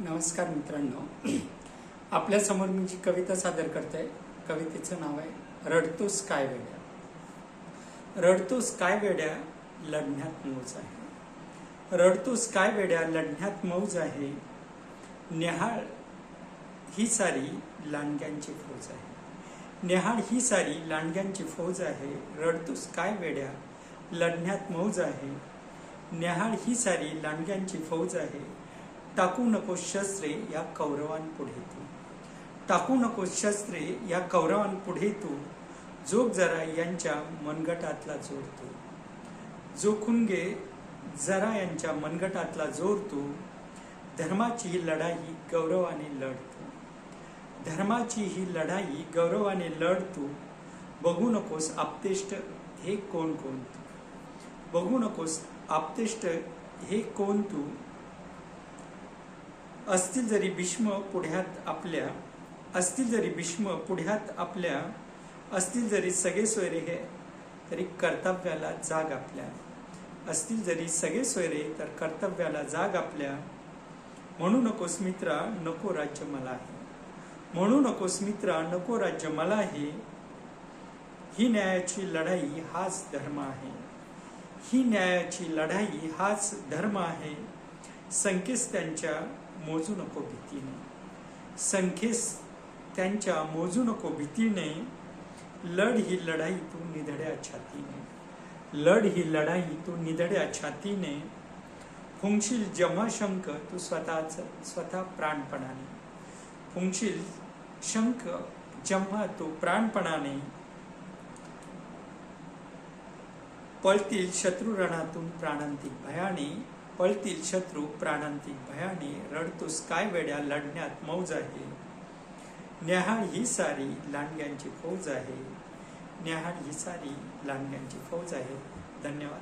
नमस्कार मित्रांनो. आपल्यासमोर मी जी कविता सादर करते कवितेचं नाव आहे रडतोस काय वेड्या. रडतोस काय वेड्या लढण्यात मौज आहे. रडतोस काय वेड्या लढण्यात मौज आहे. नेहाळ ही सारी लांडग्यांची फौज आहे. नेहाळ ही सारी लांडग्यांची फौज आहे. रडतोस काय वेड्या लढण्यात मौज आहे. नेहाळ ही सारी लांडग्यांची फौज आहे. टाकू नको शस्त्रे या कौरवांपुढे तू टाकू नको शस्त्रे या कौरवांपुढे तू जोग जरा यांच्या मनगटातला जोर तू जोखून घे जरा यांच्या मनगटातला जोर तू धर्माची ही लढाई गौरवाने लढतो. धर्माची ही लढाई गौरवाने लढतो. बघू नकोस आपतेष्ट हे कोण कोण तू बघू नकोस आपतेष्ट हे कोण तू? असतील जरी भीष्म पुढ्यात आपल्या असतील जरी भीष्म पुढ्यात आपल्या असतील जरी सगळे सोयरे हे तरी कर्तव्याला जाग आपल्या. असतील जरी सगळे सोयरे तर कर्तव्याला जाग आपल्या. म्हणू नकोस मित्रा नको राज्य मला आहे म्हणू नकोस मित्रा नको राज्य मला आहे ही न्यायाची लढाई हाच धर्म आहे. ही न्यायाची लढाई हाच धर्म आहे. संख्येस त्यांच्या मोजू नको भीतीने. संख्येस त्यांच्या मोजू नको भीतीने. लढ ही लढाई तू निधड्या छातीने. लढ ही लढाई तू निधड्या छातीने. फुंकशील जेव्हा शंख तू स्वतःच स्वतः प्राणपणाने. फुंकशील शंख जेव्हा तू प्राणपणाने. पळतील शत्रुरणातून प्राणांतिक भयाने. पळतील शत्रू प्राणांतिक भयाने रडतोस काय वेड्या लढण्यात मौज आहे. न्याहाळ ही सारी लांडग्यांची फौज आहे. न्याहाळ ही सारी लांडग्यांची फौज आहे. धन्यवाद.